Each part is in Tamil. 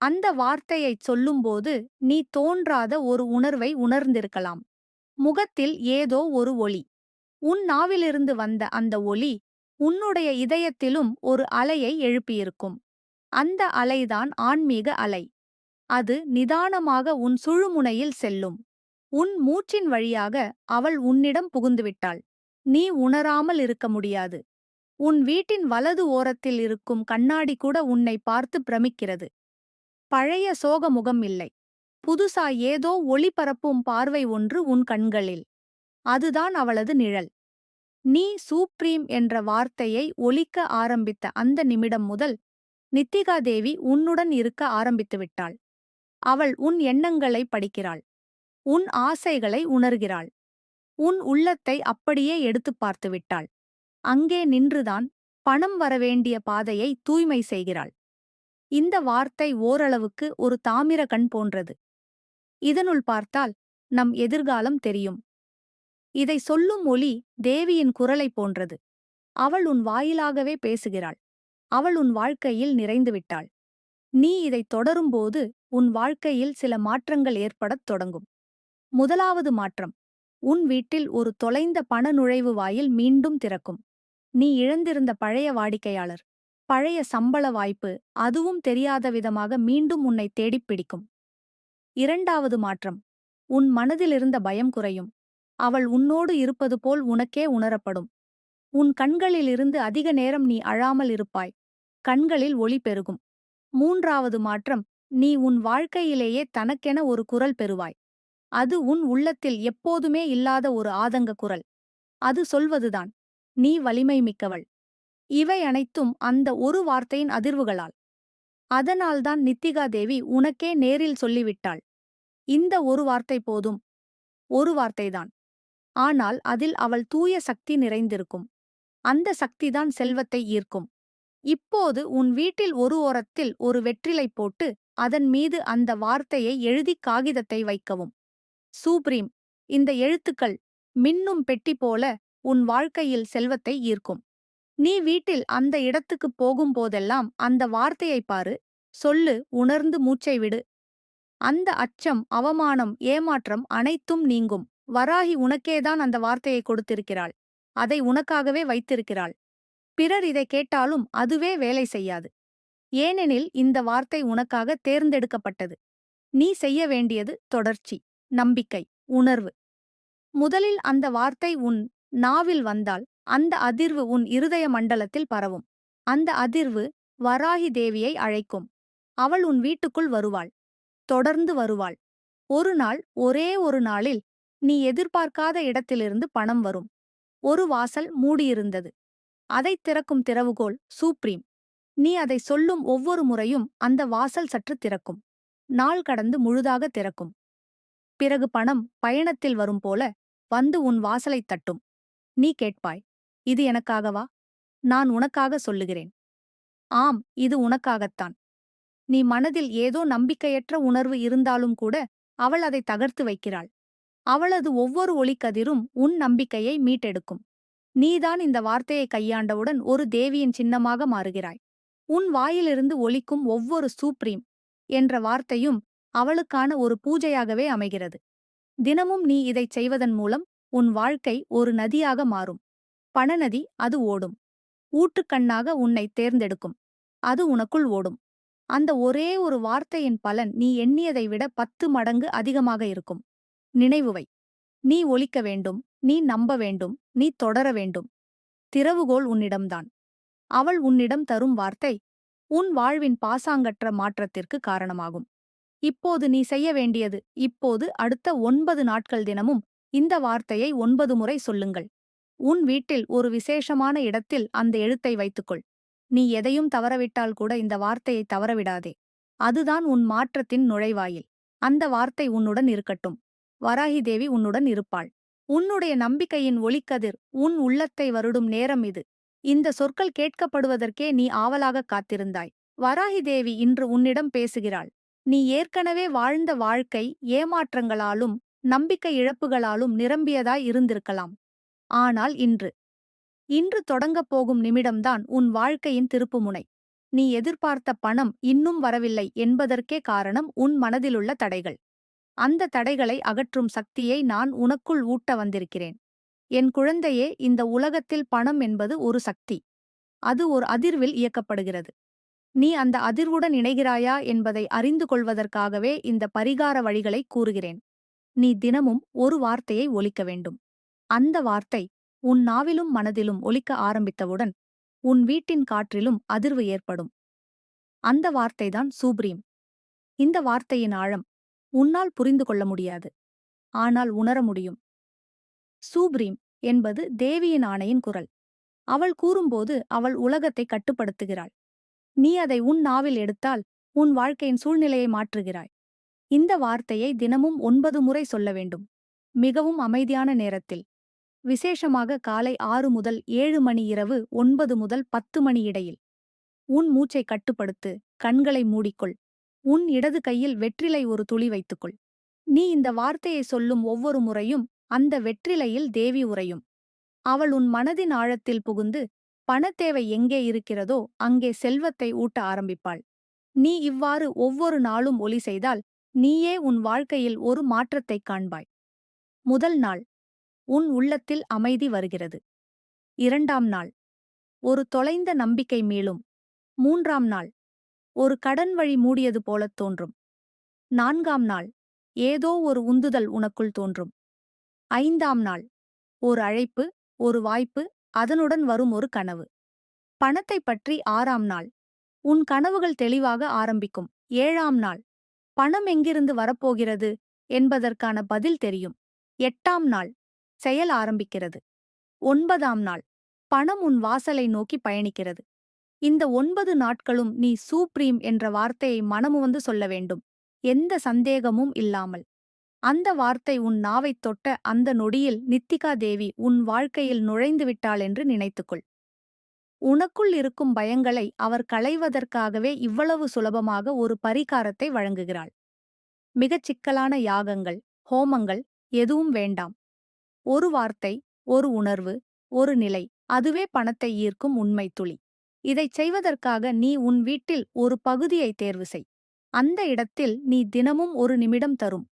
அந்த வார்த்தையைச் சொல்லும்போது நீ தோன்றாத ஒரு உணர்வை உணர்ந்திருக்கலாம். முகத்தில் ஏதோ ஒரு ஒளி. உன் நாவிலிருந்து வந்த அந்த ஒளி உன்னுடைய இதயத்திலும் ஒரு அலையை எழுப்பியிருக்கும். அந்த அலைதான் ஆன்மீக அலை. அது நிதானமாக உன் சுழுமுனையில் செல்லும். உன் மூச்சின் வழியாக அவள் உன்னிடம் புகுந்துவிட்டாள். நீ உணராமல் இருக்க முடியாது. உன் வீட்டின் வலது ஓரத்தில் இருக்கும் கண்ணாடி கூட உன்னை பார்த்து பிரமிக்கிறது. பழைய சோக முகம் இல்லை. புதுசா ஏதோ ஒளிபரப்பும் பார்வை ஒன்று உன் கண்களில். அதுதான் அவளது நிழல். நீ சூப்ரீம் என்ற வார்த்தையை ஒலிக்க ஆரம்பித்த அந்த நிமிடம் முதல் நித்திகா தேவி உன்னுடன் இருக்க ஆரம்பித்துவிட்டாள் அவள் உன் எண்ணங்களை படிக்கிறாள். உன் ஆசைகளை உணர்கிறாள். உன் உள்ளத்தை அப்படியே எடுத்துப் பார்த்துவிட்டாள் அங்கே நின்றுதான் பணம் வரவேண்டிய பாதையை தூய்மை செய்கிறாள். இந்த வார்த்தை ஓரளவுக்கு ஒரு தாமிர கண் போன்றது. இதனுள் பார்த்தால் நம் எதிர்காலம் தெரியும். இதை சொல்லும் ஒலி தேவியின் குரலை போன்றது. அவள் உன் வாயிலாகவே பேசுகிறாள். அவள் உன் வாழ்க்கையில் நிறைந்துவிட்டாள் நீ இதை தொடரும்போது உன் வாழ்க்கையில் சில மாற்றங்கள் ஏற்படத் தொடங்கும். முதலாவது மாற்றம். உன் வீட்டில் ஒரு தொலைந்த பண நுழைவு வாயில் மீண்டும் திறக்கும். நீ இழந்திருந்த பழைய வாடிக்கையாளர். பழைய சம்பள வாய்ப்பு அதுவும் தெரியாத விதமாக மீண்டும் உன்னை தேடிப் பிடிக்கும். இரண்டாவது மாற்றம். உன் மனதிலிருந்த பயம் குறையும். அவள் உன்னோடு இருப்பது போல் உனக்கே உணரப்படும். உன் கண்களிலிருந்து அதிக நேரம் நீ அழாமல் இருப்பாய். கண்களில் ஒளி பெருகும். மூன்றாவது மாற்றம். நீ உன் வாழ்க்கையிலேயே தனக்கென ஒரு குரல் பெறுவாய். அது உன் உள்ளத்தில் எப்போதுமே இல்லாத ஒரு ஆதங்க குரல். அது சொல்வதுதான். நீ வலிமை மிக்கவள். இவை அனைத்தும் அந்த ஒரு வார்த்தையின் அதிர்வுகளால். அதனால்தான் நித்திகா தேவி உனக்கே நேரில் சொல்லிவிட்டாள். இந்த ஒரு வார்த்தை போதும். ஒரு வார்த்தைதான். ஆனால் அதில் அவள் தூய சக்தி நிறைந்திருக்கும். அந்த சக்திதான் செல்வத்தை ஈர்க்கும். இப்போது உன் வீட்டில் ஒரு ஓரத்தில் ஒரு வெற்றிலை போட்டு அதன் மீது அந்த வார்த்தையை எழுதி காகிதத்தை வைக்கவும். சூப்ரீம் இந்த எழுத்துக்கள் மின்னும் பெட்டி போல உன் வாழ்க்கையில் செல்வத்தை ஈர்க்கும். நீ வீட்டில் அந்த இடத்துக்குப் போகும்போதெல்லாம் அந்த வார்த்தையை பாரு. சொல்லு உணர்ந்து மூச்சை விடு. அந்த அச்சம் அவமானம் ஏமாற்றம் அனைத்தும் நீங்கும். வராகி உனக்கேதான் அந்த வார்த்தையை கொடுத்திருக்கிறாள். அதை உனக்காகவே வைத்திருக்கிறாள். பிறர் இதை கேட்டாலும் அதுவே வேலை செய்யாது. ஏனெனில் இந்த வார்த்தை உனக்காக தேர்ந்தெடுக்கப்பட்டது. நீ செய்ய வேண்டியது தொடர்ச்சி நம்பிக்கை உணர்வு. முதலில் அந்த வார்த்தை உன் நாவில் வந்தால் அந்த அதிர்வு உன் இருதய மண்டலத்தில் பரவும். அந்த அதிர்வு வராகி தேவியை அழைக்கும். அவள் உன் வீட்டுக்குள் வருவாள். தொடர்ந்து வருவாள். ஒரு நாள் ஒரே ஒரு நாளில் நீ எதிர்பார்க்காத இடத்திலிருந்து பணம் வரும். ஒரு வாசல் மூடியிருந்தது. அதைத் திறக்கும் திறவுகோல் சூப்ரீம். நீ அதை சொல்லும் ஒவ்வொரு முறையும் அந்த வாசல் சற்று திறக்கும். நாள் கடந்து முழுதாக திறக்கும். பிறகு பணம் பயணத்தில் வரும் போல வந்து உன் வாசலைத் தட்டும். நீ கேட்பாய் இது எனக்காகவா? நான் உனக்காக சொல்லுகிறேன். ஆம் இது உனக்காகத்தான். நீ மனதில் ஏதோ நம்பிக்கையற்ற உணர்வு இருந்தாலும் கூட அவள் அதை தகர்த்து வைக்கிறாள். அவளது ஒவ்வொரு ஒளிக்கதிரும் உன் நம்பிக்கையை மீட்டெடுக்கும். நீதான் இந்த வார்த்தையை கையாண்டவுடன் ஒரு தேவியின் சின்னமாக மாறுகிறாய். உன் வாயிலிருந்து ஒலிக்கும் ஒவ்வொரு சூப்ரீம் என்ற வார்த்தையும் அவளுக்கான ஒரு பூஜையாகவே அமைகிறது. தினமும் நீ இதைச் செய்வதன் மூலம் உன் வாழ்க்கை ஒரு நதியாக மாறும். பணநதி அது ஓடும். ஊற்றுக்கண்ணாக உன்னை தேர்ந்தெடுக்கும். அது உனக்குள் ஓடும். அந்த ஒரே ஒரு வார்த்தையின் பலன் நீ எண்ணியதை விட பத்து மடங்கு அதிகமாக இருக்கும். நினைவுவை. நீ ஒலிக்க வேண்டும். நீ நம்ப வேண்டும். நீ தொடர வேண்டும். திறவுகோல் உன்னிடம்தான். அவள் உன்னிடம் தரும் வார்த்தை உன் வாழ்வின் பாசாங்கற்ற மாற்றத்திற்கு காரணமாகும். இப்போது நீ செய்ய வேண்டியது இப்போது அடுத்த ஒன்பது நாட்கள் தினமும் இந்த வார்த்தையை ஒன்பது முறை சொல்லுங்கள். உன் வீட்டில் ஒரு விசேஷமான இடத்தில் அந்த எழுத்தை வைத்துக்கொள். நீ எதையும் தவறவிட்டால் கூட இந்த வார்த்தையை தவறவிடாதே. அதுதான் உன் மாற்றத்தின் நுழைவாயில். அந்த வார்த்தை உன்னுடன் இருக்கட்டும். வராகி தேவி உன்னுடன் இருப்பாள். உன்னுடைய நம்பிக்கையின் ஒளிக்கதிர் உன் உள்ளத்தை வருடும் நேரம் இது. இந்த சொற்கள் கேட்கப்படுவதற்கே நீ ஆவலாக காத்திருந்தாய். வராகி தேவி இன்று உன்னிடம் பேசுகிறாள். நீ ஏற்கனவே வாழ்ந்த வாழ்க்கை ஏமாற்றங்களாலும் நம்பிக்கை இழப்புகளாலும் நிரம்பியதாய் இருந்திருக்கலாம். ஆனால் இன்று. இன்று தொடங்கப் போகும் நிமிடம்தான் உன் வாழ்க்கையின் திருப்புமுனை. நீ எதிர்பார்த்த பணம் இன்னும் வரவில்லை என்பதற்கே காரணம் உன் மனதிலுள்ள தடைகள். அந்த தடைகளை அகற்றும் சக்தியை நான் உனக்குள் ஊட்ட வந்திருக்கிறேன். என் குழந்தையே இந்த உலகத்தில் பணம் என்பது ஒரு சக்தி. அது ஒரு அதிர்வில் இயக்கப்படுகிறது. நீ அந்த அதிர்வுடன் இணைகிறாயா என்பதை அறிந்து கொள்வதற்காகவே இந்த பரிகார வழிகளை கூறுகிறேன். நீ தினமும் ஒரு வார்த்தையை ஒலிக்க வேண்டும். அந்த வார்த்தை உன் நாவிலும் மனதிலும் ஒலிக்க ஆரம்பித்தவுடன் உன் வீட்டின் காற்றிலும் அதிர்வு ஏற்படும். அந்த வார்த்தைதான் சூப்ரீம். இந்த வார்த்தையின் ஆழம் உன்னால் புரிந்து கொள்ள முடியாது. ஆனால் உணர முடியும். சூப்ரீம் என்பது தேவியின் ஆணையின் குரல். அவள் கூறும்போது அவள் உலகத்தை கட்டுப்படுத்துகிறாள். நீ அதை உன் நாவில் எடுத்தால் உன் வாழ்க்கையின் சூழ்நிலையை மாற்றுகிறாய். இந்த வார்த்தையை தினமும் ஒன்பது முறை சொல்ல வேண்டும். மிகவும் அமைதியான நேரத்தில். விசேஷமாக காலை ஆறு முதல் ஏழு மணி இரவு ஒன்பது முதல் பத்து மணி இடையில். உன் மூச்சை கட்டுப்படுத்து கண்களை மூடிக்கொள். உன் இடது கையில் வெற்றிலை ஒரு துளி வைத்துக்கொள். நீ இந்த வார்த்தையை சொல்லும் ஒவ்வொரு முறையும் அந்த வெற்றிலையில் தேவி உறையும். அவள் உன் மனதின் ஆழத்தில் புகுந்து பணத்தேவை எங்கே இருக்கிறதோ அங்கே செல்வத்தை ஊட்ட ஆரம்பிப்பாள். நீ இவ்வாறு ஒவ்வொரு நாளும் ஒலி செய்தால் நீயே உன் வாழ்க்கையில் ஒரு மாற்றத்தைக் காண்பாய். முதல் நாள். உன் உள்ளத்தில் அமைதி வருகிறது. இரண்டாம் நாள். ஒரு தொலைந்த நம்பிக்கை மீளும் மூன்றாம் நாள். ஒரு கடன் வழி மூடியது போலத் தோன்றும். நான்காம் நாள். ஏதோ ஒரு உந்துதல் உனக்குள் தோன்றும். ஐந்தாம் நாள். ஒரு அழைப்பு ஒரு வாய்ப்பு அதனுடன் வரும் ஒரு கனவு. பணத்தைப் பற்றி ஆறாம் நாள். உன் கனவுகள் தெளிவாக ஆரம்பிக்கும். ஏழாம் நாள். பணம் எங்கிருந்து வரப்போகிறது என்பதற்கான பதில் தெரியும். எட்டாம் நாள். செயல் ஆரம்பிக்கிறது. ஒன்பதாம் நாள். பணம் உன் வாசலை நோக்கி பயணிக்கிறது. இந்த ஒன்பது நாட்களும் நீ சூப்ரீம் என்ற வார்த்தையை மனமுவந்து சொல்ல வேண்டும். எந்த சந்தேகமும் இல்லாமல். அந்த வார்த்தை உன் நாவைத் தொட்ட அந்த நொடியில் நித்திகா தேவி உன் வாழ்க்கையில் நுழைந்து விட்டாள் என்று நினைத்துக்கொள். உனக்குள் இருக்கும் பயங்களை அவர் களைவதற்காகவே இவ்வளவு சுலபமாக ஒரு பரிகாரத்தை வழங்குகிறாள். மிகச் சிக்கலான யாகங்கள் ஹோமங்கள் எதுவும் வேண்டாம். ஒரு வார்த்தை ஒரு உணர்வு ஒரு நிலை அதுவே பணத்தை ஈர்க்கும் உண்மை துளி. இதைச் செய்வதற்காக நீ உன் வீட்டில் ஒரு பகுதியை தேர்வு செய். அந்த இடத்தில் நீ தினமும் ஒரு நிமிடம் தரும்.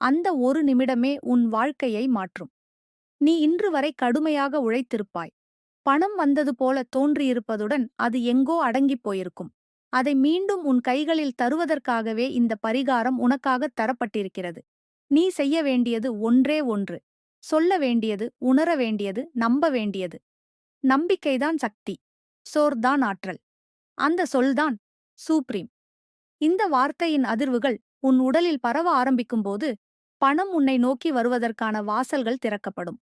அந்த ஒரு நிமிடமே உன் வாழ்க்கையை மாற்றும். நீ இன்று வரை கடுமையாக உழைத்திருப்பாய். பணம் வந்தது போல தோன்றியிருப்பதுடன் அது எங்கோ அடங்கிப் போயிருக்கும். அதை மீண்டும் உன் கைகளில் தருவதற்காகவே இந்த பரிகாரம் உனக்காகத் தரப்பட்டிருக்கிறது. நீ செய்ய வேண்டியது ஒன்றே ஒன்று. சொல்ல வேண்டியது உணர வேண்டியது நம்ப வேண்டியது. நம்பிக்கைதான் சக்தி சோர்தான் ஆற்றல். அந்த சொல்தான் சூப்ரீம் இந்த வார்த்தையின் அதிர்வுகள் உன் உடலில் பரவ ஆரம்பிக்கும்போது பணம் உன்னை நோக்கி வருவதற்கான வாசல்கள் திறக்கப்படும்.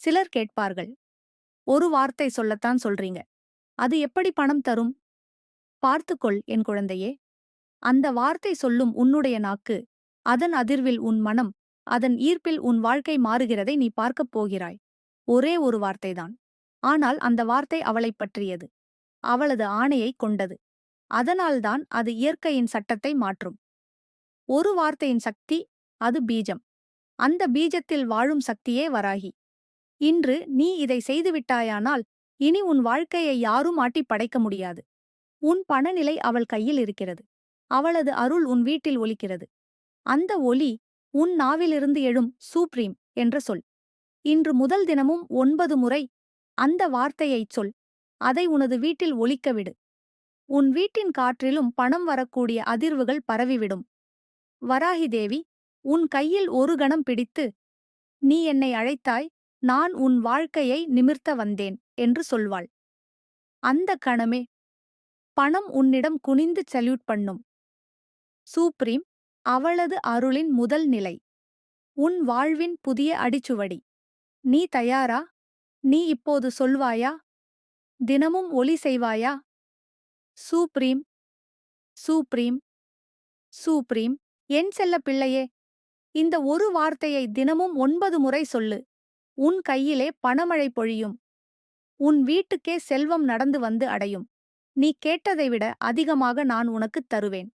சிலர் கேட்பார்கள் ஒரு வார்த்தை சொல்லத்தான் சொல்றீங்க. அது எப்படி பணம் தரும்? பார்த்துக்கொள் என் குழந்தையே. அந்த வார்த்தை சொல்லும் உன்னுடைய நாக்கு அதன் அதிர்வில் உன் மனம் அதன் ஈர்ப்பில் உன் வாழ்க்கை மாறுகிறதை நீ பார்க்கப் போகிறாய். ஒரே ஒரு வார்த்தைதான். ஆனால் அந்த வார்த்தை அவளைப் பற்றியது. அவளது ஆணையை கொண்டது. அதனால்தான் அது இயற்கையின் சட்டத்தை மாற்றும். ஒரு வார்த்தையின் சக்தி அது பீஜம். அந்த பீஜத்தில் வாழும் சக்தியே வராகி. இன்று நீ இதை செய்துவிட்டாயானால் இனி உன் வாழ்க்கையை யாரும் ஆட்டி படைக்க முடியாது. உன் பணநிலை அவள் கையில் இருக்கிறது. அவளது அருள் உன் வீட்டில் ஒலிக்கிறது. அந்த ஒலி உன் நாவிலிருந்து எழும் சூப்ரீம் என்ற சொல். இன்று முதல் தினமும் ஒன்பது முறை அந்த வார்த்தையைச் சொல். அதை உனது வீட்டில் ஒலிக்கவிடு உன் வீட்டின் காற்றிலும் பணம் வரக்கூடிய அதிர்வுகள் பரவிவிடும். வராகி தேவி உன் கையில் ஒரு கணம் பிடித்து நீ என்னை அழைத்தாய் நான் உன் வாழ்க்கையை நிமிர்த்த வந்தேன் என்று சொல்வாள். அந்த கணமே பணம் உன்னிடம் குனிந்து சல்யூட் பண்ணும். சூப்ரீம் அவளது அருளின் முதல் நிலை உன் வாழ்வின் புதிய அடிச்சுவடி. நீ தயாரா? நீ இப்போது சொல்வாயா? தினமும் ஒலி செய்வாயா? Supreme supreme supreme. என் செல்ல பிள்ளையே இந்த ஒரு வார்த்தையை தினமும் ஒன்பது முறை சொல்லு. உன் கையிலே பணமழை பொழியும். உன் வீட்டுக்கே செல்வம் நடந்து வந்து அடையும். நீ கேட்டதை விட அதிகமாக நான் உனக்குத் தருவேன்.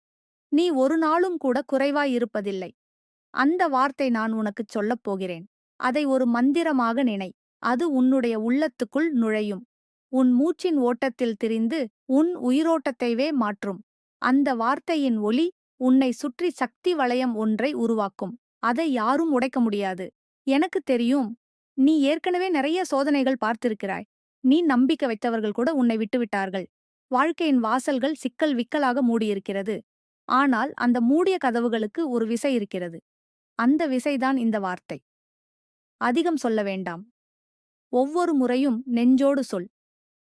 நீ ஒரு நாளும் கூட குறைவாயிருப்பதில்லை அந்த வார்த்தை நான் உனக்குச் சொல்லப் போகிறேன். அதை ஒரு மந்திரமாக நினை. அது உன்னுடைய உள்ளத்துக்குள் நுழையும். உன் மூச்சின் ஓட்டத்தில் திரிந்து உன் உயிரோட்டத்தைவே மாற்றும். அந்த வார்த்தையின் ஒலி உன்னை சுற்றி சக்தி வளையம் ஒன்றை உருவாக்கும். அதை யாரும் உடைக்க முடியாது. எனக்கு தெரியும். நீ ஏற்கனவே நிறைய சோதனைகள் பார்த்திருக்கிறாய். நீ நம்பிக்கை வைத்தவர்கள் கூட உன்னை விட்டுவிட்டார்கள். வாழ்க்கையின் வாசல்கள் சிக்கல் விக்கலாக மூடியிருக்கிறது. ஆனால் அந்த மூடிய கதவுகளுக்கு ஒரு விசை இருக்கிறது. அந்த விசைதான் இந்த வார்த்தை. அதிகம் சொல்ல வேண்டாம். ஒவ்வொரு முறையும் நெஞ்சோடு சொல்.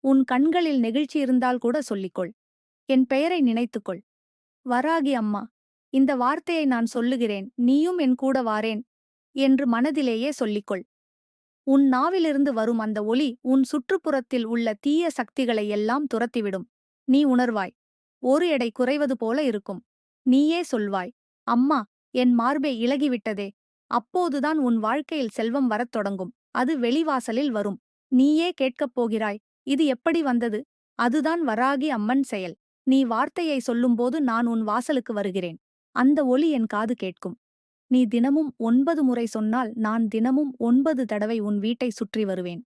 உன் கண்களில் நெகிழ்ச்சி இருந்தால் கூட சொல்லிக்கொள். என் பெயரை நினைத்துக்கொள். வராகி அம்மா இந்த வார்த்தையை நான் சொல்லுகிறேன். நீயும் என் கூட வாரேன் என்று மனதிலேயே சொல்லிக்கொள். உன் நாவிலிருந்து வரும் அந்த ஒலி உன் சுற்றுப்புறத்தில் உள்ள தீய சக்திகளை எல்லாம் துரத்திவிடும். நீ உணர்வாய். ஒரு எடை குறைவது போல இருக்கும். நீயே சொல்வாய் அம்மா என் மார்பே இலகிவிட்டதே அப்போதுதான் உன் வாழ்க்கையில் செல்வம் வரத் தொடங்கும். அது வெளிவாசலில் வரும். நீயே கேட்கப் போகிறாய் இது எப்படி வந்தது? அதுதான் வராகி அம்மன் செயல். நீ வார்த்தையை சொல்லும்போது நான் உன் வாசலுக்கு வருகிறேன் அந்த ஒலி என் காது கேட்கும். நீ தினமும் ஒன்பது முறை சொன்னால் நான் தினமும் ஒன்பது தடவை உன் வீட்டை சுற்றி வருவேன்.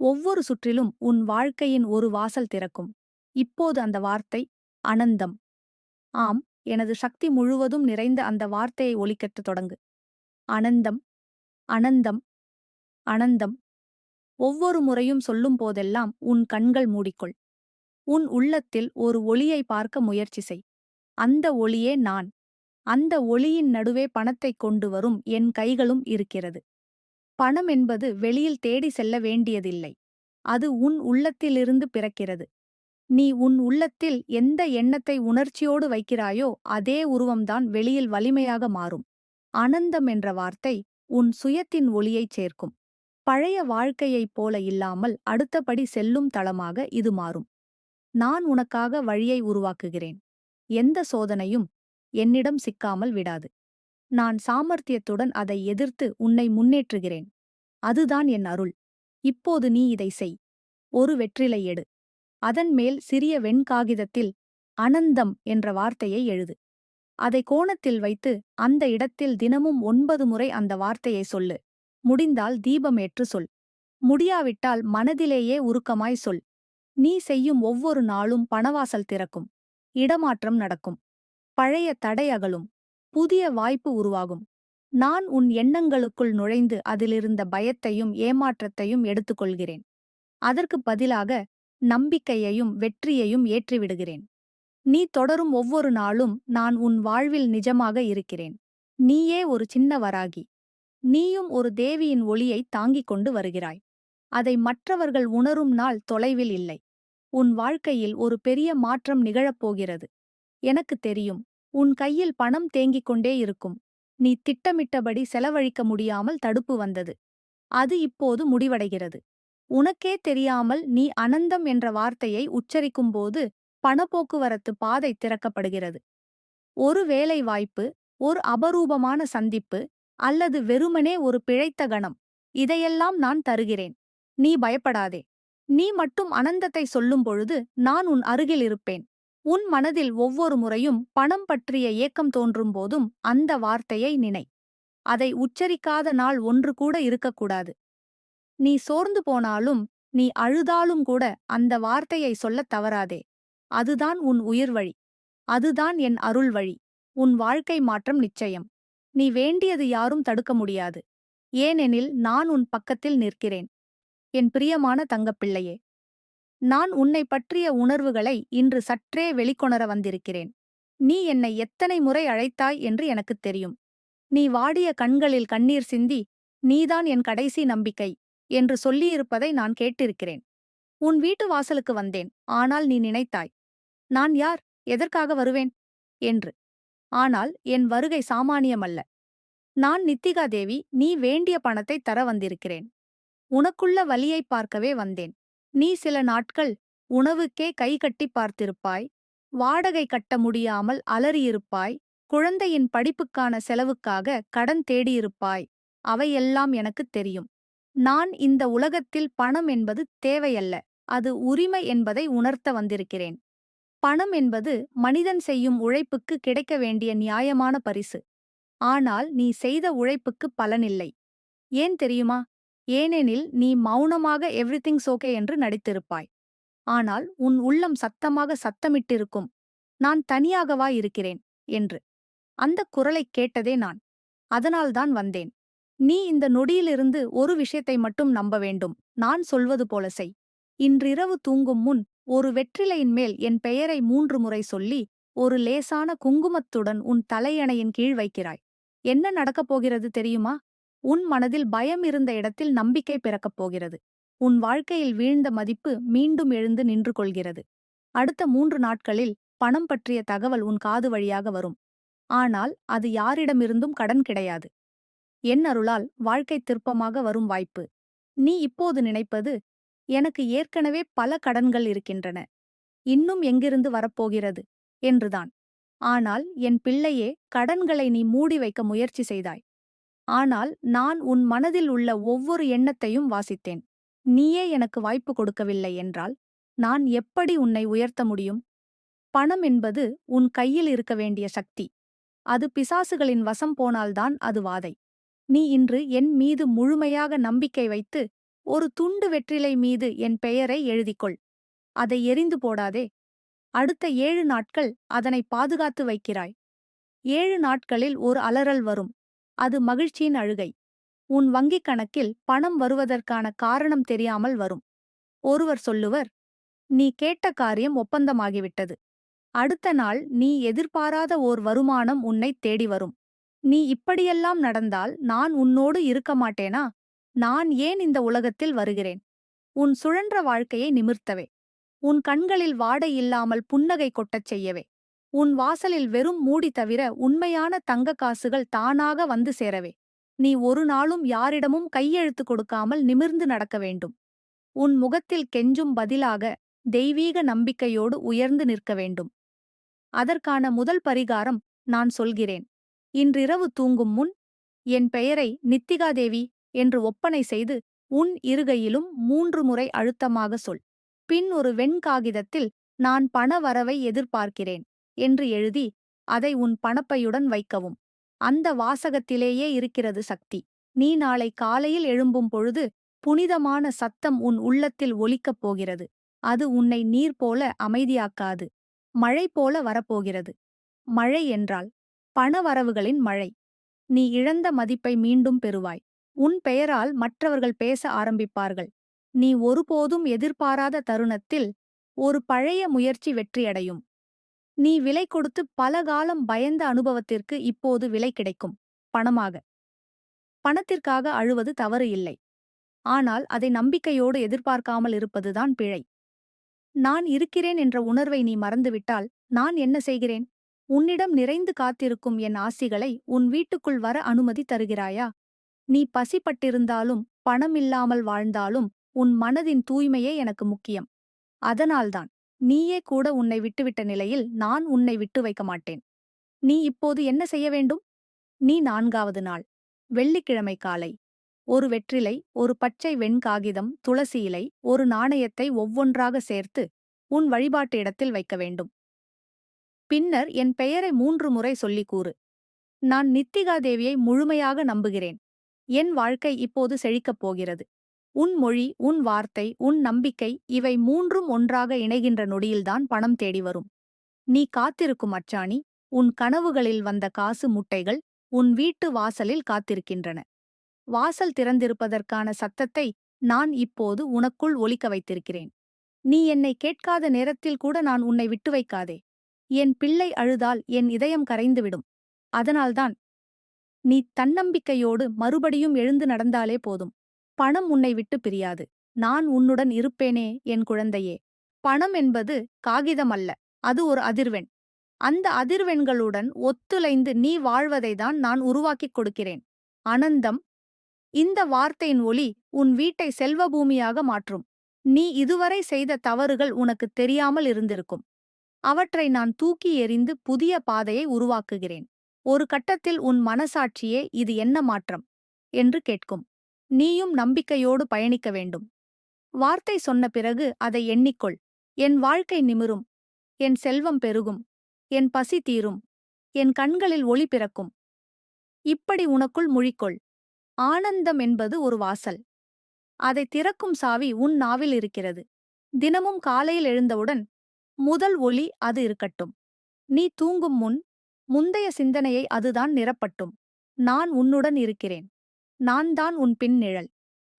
ஒவ்வொரு சுற்றிலும் உன் வாழ்க்கையின் ஒரு வாசல் திறக்கும். இப்போது அந்த வார்த்தை அனந்தம் ஆம் எனது சக்தி முழுவதும் நிறைந்த அந்த வார்த்தையை ஒலிக்கட்டுத் தொடங்கு. அனந்தம் அனந்தம் அனந்தம் ஒவ்வொரு முறையும் சொல்லும் போதெல்லாம் உன் கண்கள் மூடிக்கொள். உன் உள்ளத்தில் ஒரு ஒளியை பார்க்க முயற்சி செய். அந்த ஒளியே நான். அந்த ஒளியின் நடுவே பணத்தைக் கொண்டு வரும் என் கைகளும் இருக்கிறது. பணம் என்பது வெளியில் தேடி செல்ல வேண்டியதில்லை. அது உன் உள்ளத்திலிருந்து பிறக்கிறது. நீ உன் உள்ளத்தில் எந்த எண்ணத்தை உணர்ச்சியோடு வைக்கிறாயோ அதே உருவம்தான் வெளியில் வலிமையாக மாறும். அனந்தம் என்ற வார்த்தை உன் சுயத்தின் ஒளியைச் சேர்க்கும். பழைய வாழ்க்கையைப் போல இல்லாமல் அடுத்தபடி செல்லும் தளமாக இது மாறும். நான் உனக்காக வழியை உருவாக்குகிறேன். எந்த சோதனையும் என்னிடம் சிக்காமல் விடாது. நான் சாமர்த்தியத்துடன் அதை எதிர்த்து உன்னை முன்னேற்றுகிறேன். அதுதான் என் அருள். இப்போது நீ இதை செய். ஒரு வெற்றிலை எடு. அதன்மேல் சிறிய வெண்காகிதத்தில் அனந்தம் என்ற வார்த்தையை எழுது. அதை கோணத்தில் வைத்து அந்த இடத்தில் தினமும் ஒன்பது முறை அந்த வார்த்தையை சொல்லு. முடிந்தால் தீபமேற்று சொல். முடியாவிட்டால் மனதிலேயே உருக்கமாய் சொல். நீ செய்யும் ஒவ்வொரு நாளும் பணவாசல் திறக்கும். இடமாற்றம் நடக்கும். பழைய தடை அகலும். புதிய வாய்ப்பு உருவாகும். நான் உன் எண்ணங்களுக்குள் நுழைந்து அதிலிருந்த பயத்தையும் ஏமாற்றத்தையும் எடுத்துக்கொள்கிறேன் அதற்குப் பதிலாக நம்பிக்கையையும் வெற்றியையும் ஏற்றிவிடுகிறேன். நீ தொடரும் ஒவ்வொரு நாளும் நான் உன் வாழ்வில் நிஜமாக இருக்கிறேன். நீயே ஒரு சின்ன வராகி நீயும் ஒரு தேவியின் ஒளியை தாங்கிக் கொண்டு வருகிறாய். அதை மற்றவர்கள் உணரும் நாள் தொலைவில் இல்லை. உன் வாழ்க்கையில் ஒரு பெரிய மாற்றம் நிகழப்போகிறது. எனக்கு தெரியும் உன் கையில் பணம் தேங்கிக் கொண்டே இருக்கும். நீ திட்டமிட்டபடி செலவழிக்க முடியாமல் தடுப்பு வந்தது. அது இப்போது முடிவடைகிறது. உனக்கே தெரியாமல் நீ அனந்தம் என்ற வார்த்தையை உச்சரிக்கும்போது பணப்போக்குவரத்து பாதை திறக்கப்படுகிறது. ஒரு வேலை வாய்ப்பு ஒரு அபரூபமான சந்திப்பு அல்லது வெறுமனே ஒரு பிழைத்த கணம் இதையெல்லாம் நான் தருகிறேன். நீ பயப்படாதே. நீ மட்டும் அனந்தத்தை சொல்லும் பொழுது நான் உன் அருகில் இருப்பேன். உன் மனதில் ஒவ்வொரு முறையும் பணம் பற்றிய ஏக்கம் தோன்றும் போதும் அந்த வார்த்தையை நினை. அதை உச்சரிக்காத நாள் ஒன்று கூட இருக்கக்கூடாது. நீ சோர்ந்து போனாலும் நீ அழுதாலும் கூட அந்த வார்த்தையை சொல்லத் தவறாதே. அதுதான் உன் உயிர் வழி. அதுதான் என் அருள் வழி. உன் வாழ்க்கை மாற்றம் நிச்சயம். நீ வேண்டியது யாரும் தடுக்க முடியாது. ஏனெனில் நான் உன் பக்கத்தில் நிற்கிறேன். என் பிரியமான தங்கப்பிள்ளையே நான் உன்னை பற்றிய உணர்வுகளை இன்று சற்றே வெளிக்கொணர வந்திருக்கிறேன். நீ என்னை எத்தனை முறை அழைத்தாய் என்று எனக்குத் தெரியும். நீ வாடிய கண்களில் கண்ணீர் சிந்தி நீதான் என் கடைசி நம்பிக்கை. என்று சொல்லியிருப்பதை நான் கேட்டிருக்கிறேன். உன் வீட்டு வாசலுக்கு வந்தேன். ஆனால் நீ நினைத்தாய். நான் யார்? எதற்காக வருவேன்? என்று. ஆனால் என் வருகை சாமானியமல்ல நான் நித்திகா தேவி நீ வேண்டிய பணத்தை தர வந்திருக்கிறேன். உனக்குள்ள வலியை பார்க்கவே வந்தேன். நீ சில நாட்கள் உணவுக்கே கை கட்டி பார்த்திருப்பாய். வாடகை கட்ட முடியாமல் அலறியிருப்பாய். குழந்தையின் படிப்புக்கான செலவுக்காக கடன் தேடியிருப்பாய். அவையெல்லாம் எனக்குத் தெரியும். நான் இந்த உலகத்தில் பணம் என்பது தேவையல்ல. அது உரிமை என்பதை உணர்த்த வந்திருக்கிறேன். பணம் என்பது மனிதன் செய்யும் உழைப்புக்கு கிடைக்க வேண்டிய நியாயமான பரிசு. ஆனால் நீ செய்த உழைப்புக்கு பலனில்லை. ஏன் தெரியுமா? ஏனெனில் நீ மௌனமாக எவ்ரிதிங் சோகே என்று நடித்திருப்பாய். ஆனால் உன் உள்ளம் சத்தமாக சத்தமிட்டிருக்கும். நான் தனியாகவா இருக்கிறேன்? என்று. அந்தக் குரலைக் கேட்டதே நான். அதனால்தான் வந்தேன். நீ இந்த நொடியிலிருந்து ஒரு விஷயத்தை மட்டும் நம்ப வேண்டும். நான் சொல்வது போல செய். இன்றிரவு தூங்கும் முன் ஒரு வெற்றிலையின் மேல் என் பெயரை மூன்று முறை சொல்லி ஒரு லேசான குங்குமத்துடன் உன் தலையணையின் கீழ் வைக்கிறாய். என்ன நடக்கப் போகிறது தெரியுமா? உன் மனதில் பயம் இருந்த இடத்தில் நம்பிக்கை பிறக்கப் போகிறது. உன் வாழ்க்கையில் வீழ்ந்த மதிப்பு மீண்டும் எழுந்து நின்று கொள்கிறது. அடுத்த மூன்று நாட்களில் பணம் பற்றிய தகவல் உன் காது வழியாக வரும். ஆனால் அது யாரிடமிருந்தும் கடன் கிடையாது. என் அருளால் வாழ்க்கை திருப்பமாக வரும் வாய்ப்பு. நீ இப்போது நினைப்பது எனக்கு ஏற்கனவே பல கடன்கள் இருக்கின்றன. இன்னும் எங்கிருந்து வரப்போகிறது? என்றுதான். ஆனால் என் பிள்ளையே கடன்களை நீ மூடி வைக்க முயற்சி செய்தாய். ஆனால் நான் உன் மனதில் உள்ள ஒவ்வொரு எண்ணத்தையும் வாசித்தேன். நீயே எனக்கு வாய்ப்பு கொடுக்கவில்லை என்றால் நான் எப்படி உன்னை உயர்த்த முடியும்? பணம் என்பது உன் கையில் இருக்க வேண்டிய சக்தி. அது பிசாசுகளின் வசம் போனால்தான் அது வாதை. நீ இன்று என் மீது முழுமையாக நம்பிக்கை வைத்து ஒரு துண்டு வெற்றிலை மீது என் பெயரை எழுதிக்கொள். அதை எரிந்து போடாதே. அடுத்த ஏழு நாட்கள் அதனை பாதுகாத்து வைக்கிறாய். ஏழு நாட்களில் ஒரு அலறல் வரும். அது மகிழ்ச்சியின் அழுகை. உன் வங்கிக் கணக்கில் பணம் வருவதற்கான காரணம் தெரியாமல் வரும். ஒருவர் சொல்லுவர் நீ கேட்ட காரியம் ஒப்பந்தமாகிவிட்டது. அடுத்த நாள் நீ எதிர்பாராத ஓர் வருமானம் உன்னைத் தேடி வரும். நீ இப்படியெல்லாம் நடந்தால் நான் உன்னோடு இருக்க மாட்டேனா? நான் ஏன் இந்த உலகத்தில் வருகிறேன்? உன் சுழன்ற வாழ்க்கையை நிமிர்த்தவே. உன் கண்களில் வாடை இல்லாமல் புன்னகை கொட்டச் செய்யவே. உன் வாசலில் வெறும் மூடி தவிர உண்மையான தங்க காசுகள் தானாக வந்து சேரவே. நீ ஒரு நாளும் யாரிடமும் கையெழுத்து கொடுக்காமல் நிமிர்ந்து நடக்க வேண்டும். உன் முகத்தில் கெஞ்சும் பதிலாக தெய்வீக நம்பிக்கையோடு உயர்ந்து நிற்க வேண்டும். அதற்கான முதல் பரிகாரம் நான் சொல்கிறேன். இன்றிரவு தூங்கும் முன் என் பெயரை நித்திகாதேவி என்று ஒப்பனை செய்து உன் இருகையிலும் மூன்று முறை அழுத்தமாக சொல். பின் ஒரு வெண்காகிதத்தில் நான் பண வரவை எதிர்பார்க்கிறேன் என்று எழுதி அதை உன் பணப்பையுடன் வைக்கவும். அந்த வாசகத்திலேயே இருக்கிறது சக்தி. நீ நாளை காலையில் எழும்பும் பொழுது புனிதமான சத்தம் உன் உள்ளத்தில் ஒலிக்கப் போகிறது. அது உன்னை நீர் போல அமைதியாக்காது. மழை போல வரப்போகிறது. மழை என்றால் பணவரவுகளின் மழை. நீ இழந்த மதிப்பை மீண்டும் பெறுவாய். உன் பெயரால் மற்றவர்கள் பேச ஆரம்பிப்பார்கள். நீ ஒருபோதும் எதிர்பாராத தருணத்தில் ஒரு பழைய முயற்சி வெற்றியடையும். நீ விலை கொடுத்து பல காலம் பயந்த அனுபவத்திற்கு இப்போது விலை கிடைக்கும். பணமாக. பணத்திற்காக அழுவது தவறு இல்லை. ஆனால் அதை நம்பிக்கையோடு எதிர்பார்க்காமல் இருப்பதுதான் பிழை. நான் இருக்கிறேன் என்ற உணர்வை நீ மறந்துவிட்டால் நான் என்ன செய்கிறேன்? உன்னிடம் நிறைந்து காத்திருக்கும் என் ஆசிகளை உன் வீட்டுக்குள் வர அனுமதி தருகிறாயா? நீ பசிப்பட்டிருந்தாலும் பணமில்லாமல் வாழ்ந்தாலும் உன் மனதின் தூய்மையே எனக்கு முக்கியம். அதனால்தான் நீயே கூட உன்னை விட்டுவிட்ட நிலையில் நான் உன்னை விட்டு வைக்க மாட்டேன். நீ இப்போது என்ன செய்ய வேண்டும்? நீ நான்காவது நாள் வெள்ளிக்கிழமை காலை. ஒரு வெற்றிலை ஒரு பச்சை வெண்காகிதம் துளசி இலை ஒரு நாணயத்தை ஒவ்வொன்றாக சேர்த்து உன் வழிபாட்டு இடத்தில் வைக்க வேண்டும். பின்னர் என் பெயரை மூன்று முறை சொல்லிக் கூறு. நான் நித்திகா தேவியை முழுமையாக நம்புகிறேன். என் வாழ்க்கை இப்போது செழிக்கப் போகிறது. உன் மொழி உன் வார்த்தை உன் நம்பிக்கை இவை மூன்றும் ஒன்றாக இணைகின்ற நொடியில்தான் பணம் தேடி வரும். நீ காத்திருக்கும் அச்சாணி உன் கனவுகளில் வந்த காசு முட்டைகள் உன் வீட்டு வாசலில் காத்திருக்கின்றன. வாசல் திறந்திருப்பதற்கான சத்தத்தை நான் இப்போது உனக்குள் ஒலிக்க வைத்திருக்கிறேன். நீ என்னை கேட்காத நேரத்தில் கூட நான் உன்னை விட்டு வைக்காதே. என் பிள்ளை அழுதால் என் இதயம் கரைந்துவிடும். அதனால்தான் நீ தன்னம்பிக்கையோடு மறுபடியும் எழுந்து நடந்தாலே போதும். பணம் உன்னை விட்டு பிரியாது. நான் உன்னுடன் இருப்பேனே என் குழந்தையே. பணம் என்பது காகிதம் அல்ல. அது ஒரு அதிர்வெண். அந்த அதிர்வெண்களுடன் ஒத்துழைந்து நீ வாழ்வதைதான் நான் உருவாக்கிக் கொடுக்கிறேன். அனந்தம் இந்த வார்த்தையின் ஒளி உன் வீட்டை செல்வபூமியாக மாற்றும். நீ இதுவரை செய்த தவறுகள் உனக்கு தெரியாமல் இருந்திருக்கும். அவற்றை நான் தூக்கி எறிந்து புதிய பாதையை உருவாக்குகிறேன். ஒரு கட்டத்தில் உன் மனசாட்சியே இது என்ன மாற்றம்? என்று கேட்கும். நீயும் நம்பிக்கையோடு பயணிக்க வேண்டும். வார்த்தை சொன்ன பிறகு அதை எண்ணிக்கொள். என் வாழ்க்கை நிமிரும். என் செல்வம் பெருகும். என் பசி தீரும். என் கண்களில் ஒளி பிறக்கும். இப்படி உனக்குள் முழிக்கொள். ஆனந்தம் என்பது ஒரு வாசல். அதை திறக்கும் சாவி உன் நாவில் இருக்கிறது. தினமும் காலையில் எழுந்தவுடன் முதல் ஒளி அது இருக்கட்டும். நீ தூங்கும் முன் முந்தைய சிந்தனையை அதுதான் நிரப்பட்டும். நான் உன்னுடன் இருக்கிறேன். நான் தான் உன் பின் நிழல்.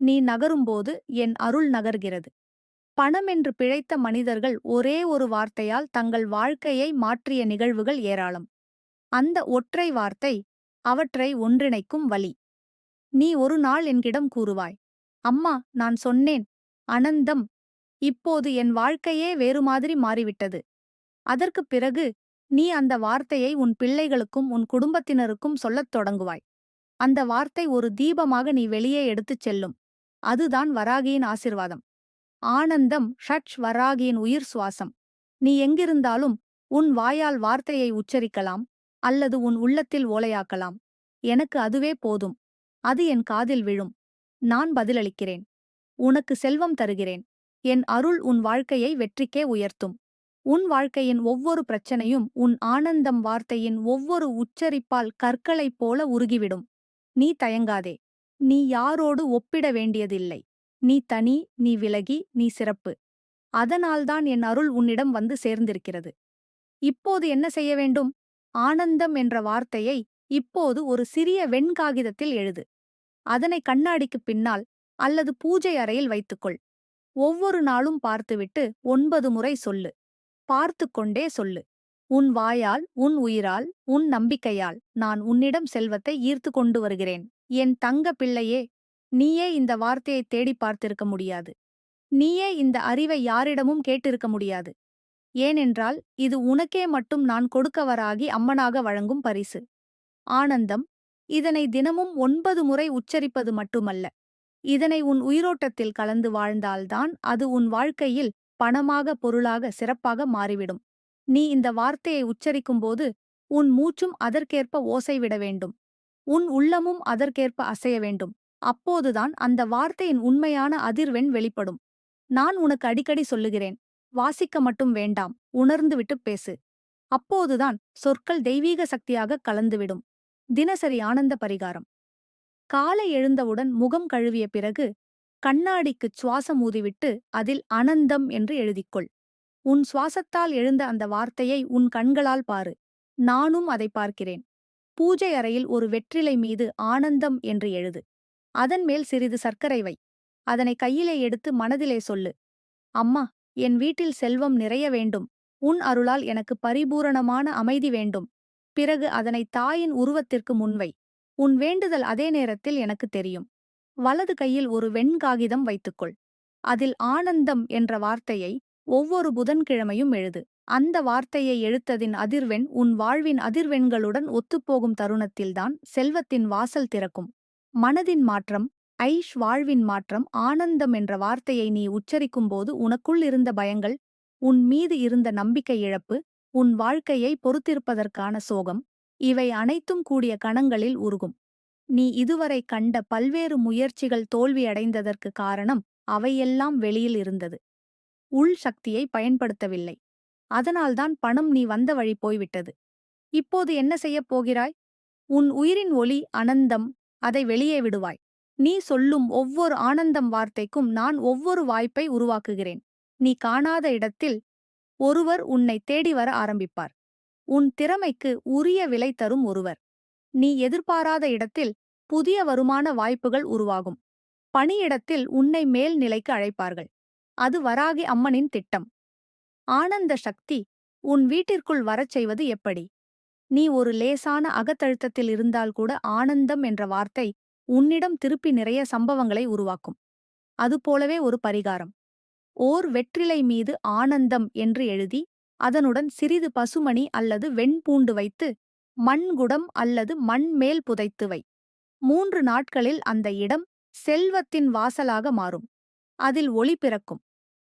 நீ நகரும்போது என் அருள் நகர்கிறது. பணம் என்று பிழைத்த மனிதர்கள் ஒரே ஒரு வார்த்தையால் தங்கள் வாழ்க்கையை மாற்றிய நிகழ்வுகள் ஏராளம். அந்த ஒற்றை வார்த்தை அவற்றை ஒன்றிணைக்கும் வழி. நீ ஒரு நாள் என்கிடம் கூறுவாய் அம்மா நான் சொன்னேன் அனந்தம் இப்போது என் வாழ்க்கையே வேறு மாதிரி மாறிவிட்டது. அதற்குப் பிறகு நீ அந்த வார்த்தையை உன் பிள்ளைகளுக்கும் உன் குடும்பத்தினருக்கும் சொல்லத் தொடங்குவாய். அந்த வார்த்தை ஒரு தீபமாக நீ வெளியே எடுத்துச் செல்லும். அதுதான் வராகியின் ஆசிர்வாதம். ஆனந்தம் ஷட்ச் வராகியின் உயிர் சுவாசம். நீ எங்கிருந்தாலும் உன் வாயால் வார்த்தையை உச்சரிக்கலாம் அல்லது உன் உள்ளத்தில் ஓலையாக்கலாம். எனக்கு அதுவே போதும். அது என் காதில் விழும். நான் பதிலளிக்கிறேன். உனக்கு செல்வம் தருகிறேன். என் அருள் உன் வாழ்க்கையை வெற்றிக்கே உயர்த்தும். உன் வாழ்க்கையின் ஒவ்வொரு பிரச்சனையும் உன் ஆனந்தம் வார்த்தையின் ஒவ்வொரு உச்சரிப்பால் கற்களைப் போல உருகிவிடும். நீ தயங்காதே. நீ யாரோடு ஒப்பிட வேண்டியதில்லை. நீ தனி நீ விலகி நீ சிறப்பு. அதனால்தான் என் அருள் உன்னிடம் வந்து சேர்ந்திருக்கிறது. இப்போது என்ன செய்ய வேண்டும்? ஆனந்தம் என்ற வார்த்தையை இப்போது ஒரு சிறிய வெண்காகிதத்தில் எழுது. அதனை கண்ணாடிக்குப் பின்னால் அல்லது பூஜை அறையில் வைத்துக்கொள். ஒவ்வொரு நாளும் பார்த்துவிட்டு ஒன்பது முறை சொல்லு. பார்த்து கொண்டே சொல்லு. உன் வாயால் உன் உயிரால் உன் நம்பிக்கையால் நான் உன்னிடம் செல்வத்தை ஈர்த்து கொண்டு வருகிறேன். என் தங்க பிள்ளையே நீயே இந்த வார்த்தையை தேடி பார்த்திருக்க முடியாது. நீயே இந்த அறிவை யாரிடமும் கேட்டிருக்க முடியாது. ஏனென்றால் இது உனக்கே மட்டும் நான் கொடுக்கவராகி அம்மனாக வழங்கும் பரிசு. ஆனந்தம் இதனை தினமும் ஒன்பது முறை உச்சரிப்பது மட்டுமல்ல. இதனை உன் உயிரோட்டத்தில் கலந்து வாழ்ந்தால்தான் அது உன் வாழ்க்கையில் பணமாக பொருளாக சிறப்பாக மாறிவிடும். நீ இந்த வார்த்தையை உச்சரிக்கும்போது உன் மூச்சும் அதற்கேற்ப ஓசைவிட வேண்டும். உன் உள்ளமும் அதற்கேற்ப அசைய வேண்டும். அப்போதுதான் அந்த வார்த்தையின் உண்மையான அதிர்வெண் வெளிப்படும். நான் உனக்கு அடிக்கடி சொல்லுகிறேன். வாசிக்க மட்டும் வேண்டாம். உணர்ந்துவிட்டு பேசு. அப்போதுதான் சொற்கள் தெய்வீக சக்தியாக கலந்துவிடும். தினசரி ஆனந்த பரிகாரம். காலை எழுந்தவுடன் முகம் கழுவிய பிறகு கண்ணாடிக்குச் சுவாசம் ஊதிவிட்டு அதில் அனந்தம் என்று எழுதிக்கொள். உன் சுவாசத்தால் எழுந்த அந்த வார்த்தையை உன் கண்களால் பாரு. நானும் அதை பார்க்கிறேன். பூஜை அறையில் ஒரு வெற்றிலை மீது ஆனந்தம் என்று எழுது. அதன் மேல் சிறிது சர்க்கரை வை. அதனை கையிலே எடுத்து மனதிலே சொல்லு. அம்மா என் வீட்டில் செல்வம் நிறைய வேண்டும். உன் அருளால் எனக்கு பரிபூரணமான அமைதி வேண்டும். பிறகு அதனை தாயின் உருவத்திற்கு முன்வை உன் வேண்டுதல் அதே நேரத்தில் எனக்கு தெரியும். வலது கையில் ஒரு வெண்காகிதம் வைத்துக்கொள். அதில் ஆனந்தம் என்ற வார்த்தையை ஒவ்வொரு புதன்கிழமையும் எழுது. அந்த வார்த்தையை எழுத்ததின் அதிர்வெண் உன் வாழ்வின் அதிர்வெண்களுடன் ஒத்துப்போகும் தருணத்தில்தான் செல்வத்தின் வாசல் திறக்கும். மனதின் மாற்றம் ஐஷ் வாழ்வின் மாற்றம் ஆனந்தம் என்ற வார்த்தையை நீ உச்சரிக்கும்போது உனக்குள் இருந்த பயங்கள் உன் மீது இருந்த நம்பிக்கை இழப்பு உன் வாழ்க்கையை பொறுத்திருப்பதற்கான சோகம் இவை அனைத்தும் கூடிய கணங்களில் உருகும். நீ இதுவரை கண்ட பல்வேறு முயற்சிகள் தோல்வியடைந்ததற்கு காரணம் அவையெல்லாம் வெளியில் இருந்தது. உள் சக்தியை பயன்படுத்தவில்லை. அதனால்தான் பணம் நீ வந்த வழி போய்விட்டது. இப்போது என்ன செய்யப் போகிறாய்? உன் உயிரின் ஒளி அனந்தம் அதை வெளியே விடுவாய். நீ சொல்லும் ஒவ்வொரு ஆனந்தம் வார்த்தைக்கும் நான் ஒவ்வொரு வாய்ப்பை உருவாக்குகிறேன். நீ காணாத இடத்தில் ஒருவர் உன்னை தேடி வர ஆரம்பிப்பார். உன் திறமைக்கு உரிய விலை தரும் ஒருவர். நீ எதிர்பாராத இடத்தில் புதிய வருமான வாய்ப்புகள் உருவாகும். பணியிடத்தில் உன்னை மேல் நிலைக்கு அழைப்பார்கள். அது வராகி அம்மனின் திட்டம். ஆனந்த சக்தி உன் வீட்டிற்குள் வரச் செய்வது எப்படி? நீ ஒரு லேசான அகத்தழுத்தத்தில் இருந்தால் கூட ஆனந்தம் என்ற வார்த்தை உன்னிடம் திருப்பி நிறைய சம்பவங்களை உருவாக்கும். அதுபோலவே ஒரு பரிகாரம். ஓர் வெற்றிலை மீது ஆனந்தம் என்று எழுதி அதனுடன் சிறிது பசுமணி அல்லது வெண்பூண்டு வைத்து மண்குடம் அல்லது மண்மேல் புதைத்து வை. மூன்று நாட்களில் அந்த இடம் செல்வத்தின் வாசலாக மாறும். அதில் ஒளி பிறக்கும்.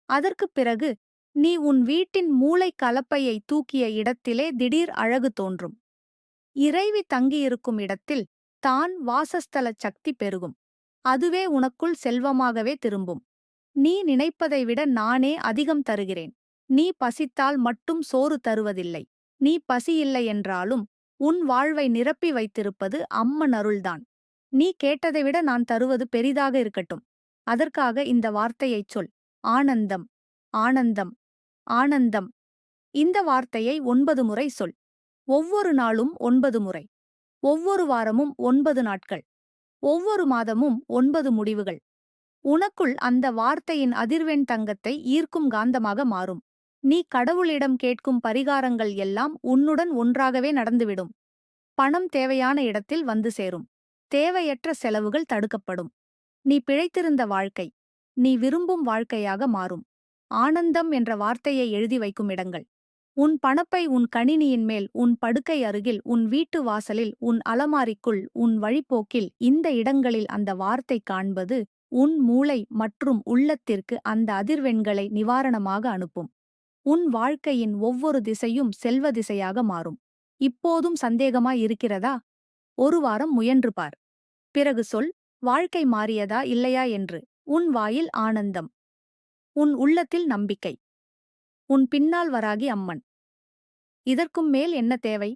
அதற்குப் பிறகு நீ உன் வீட்டின் மூளை கலப்பையை தூக்கிய இடத்திலே திடீர் அழகு தோன்றும். இறைவி தங்கியிருக்கும் இடத்தில் தான் வாசஸ்தல சக்தி பெருகும். அதுவே உனக்குள் செல்வமாகவே திரும்பும். நீ நினைப்பதை விட நானே அதிகம் தருகிறேன். நீ பசித்தால் மட்டும் சோறு தருவதில்லை. நீ பசியில்லை என்றாலும் உன் வாழ்வை நிரப்பி வைத்திருப்பது அம்மன் அருள்தான். நீ கேட்டதை விட நான் தருவது பெரிதாக இருக்கட்டும். அதற்காக இந்த வார்த்தையைச் சொல். ஆனந்தம் ஆனந்தம் ஆனந்தம். இந்த வார்த்தையை ஒன்பது முறை சொல். ஒவ்வொரு நாளும் ஒன்பது முறை. ஒவ்வொரு வாரமும் ஒன்பது நாட்கள். ஒவ்வொரு மாதமும் ஒன்பது முடிவுகள். உனக்குள் அந்த வார்த்தையின் அதிர்வெண் தங்கத்தை ஈர்க்கும் காந்தமாக மாறும். நீ கடவுளிடம் கேட்கும் பரிகாரங்கள் எல்லாம் உன்னுடன் ஒன்றாகவே நடந்துவிடும். பணம் தேவையான இடத்தில் வந்து சேரும். தேவையற்ற செலவுகள் தடுக்கப்படும். நீ பிழைத்திருந்த வாழ்க்கை. நீ விரும்பும் வாழ்க்கையாக மாறும். ஆனந்தம் என்ற வார்த்தையை எழுதி வைக்கும் இடங்கள். உன் பணப்பை உன் கணினியின் மேல் உன் படுக்கை அருகில் உன் வீட்டு வாசலில் உன் அலமாரிக்குள் உன் வழிப்போக்கில் இந்த இடங்களில் அந்த வார்த்தை காண்பது உன் மூளை மற்றும் உள்ளத்திற்கு அந்த அதிர்வெண்களை நிவாரணமாக அனுப்பும். உன் வாழ்க்கையின் ஒவ்வொரு திசையும் செல்வ திசையாக மாறும். இப்போதும் சந்தேகமாய் இருக்கிறதா? ஒரு வாரம் முயன்று பார். பிறகு சொல் வாழ்க்கை மாறியதா இல்லையா? என்று. உன் வாயில் ஆனந்தம். உன் உள்ளத்தில் நம்பிக்கை. உன் பின்னால் வராகி அம்மன். இதற்கும் மேல் என்ன தேவை?